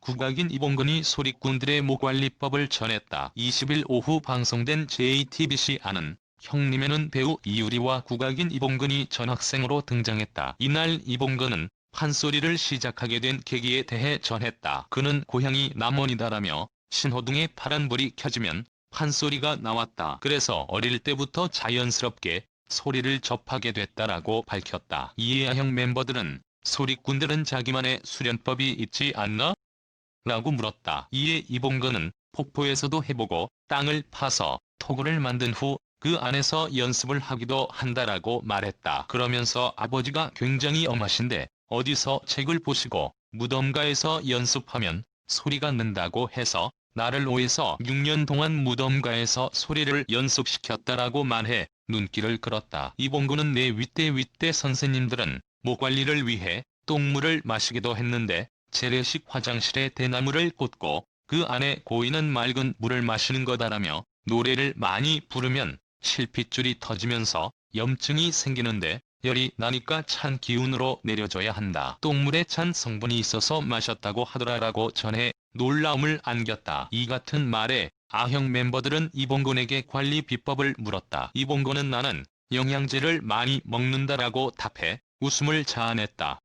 국악인 이봉근이 소리꾼들의 목관리법을 전했다. 20일 오후 방송된 JTBC 아는 형님에는 배우 이유리와 국악인 이봉근이 전학생으로 등장했다. 이날 이봉근은 판소리를 시작하게 된 계기에 대해 전했다. 그는 고향이 남원이다라며 신호등에 파란불이 켜지면 판소리가 나왔다. 그래서 어릴 때부터 자연스럽게 소리를 접하게 됐다라고 밝혔다. 이에 아형 멤버들은 소리꾼들은 자기만의 수련법이 있지 않나? 라고 물었다. 이에 이봉근은 폭포에서도 해보고 땅을 파서 토굴을 만든 후 그 안에서 연습을 하기도 한다라고 말했다. 그러면서 아버지가 굉장히 엄하신데 어디서 책을 보시고 무덤가에서 연습하면 소리가 는다고 해서 나를 오해서 6년 동안 무덤가에서 소리를 연습시켰다라고 말해 눈길을 끌었다. 이봉구는 내 윗대 윗대 선생님들은 목 관리를 위해 똥물을 마시기도 했는데 재래식 화장실에 대나무를 꽂고 그 안에 고이는 맑은 물을 마시는 거다라며 노래를 많이 부르면 실핏줄이 터지면서 염증이 생기는데 열이 나니까 찬 기운으로 내려줘야 한다. 똥물에 찬 성분이 있어서 마셨다고 하더라라고 전해 놀라움을 안겼다. 이 같은 말에 아형 멤버들은 이봉곤에게 관리 비법을 물었다. 이봉곤은 나는 영양제를 많이 먹는다라고 답해 웃음을 자아냈다.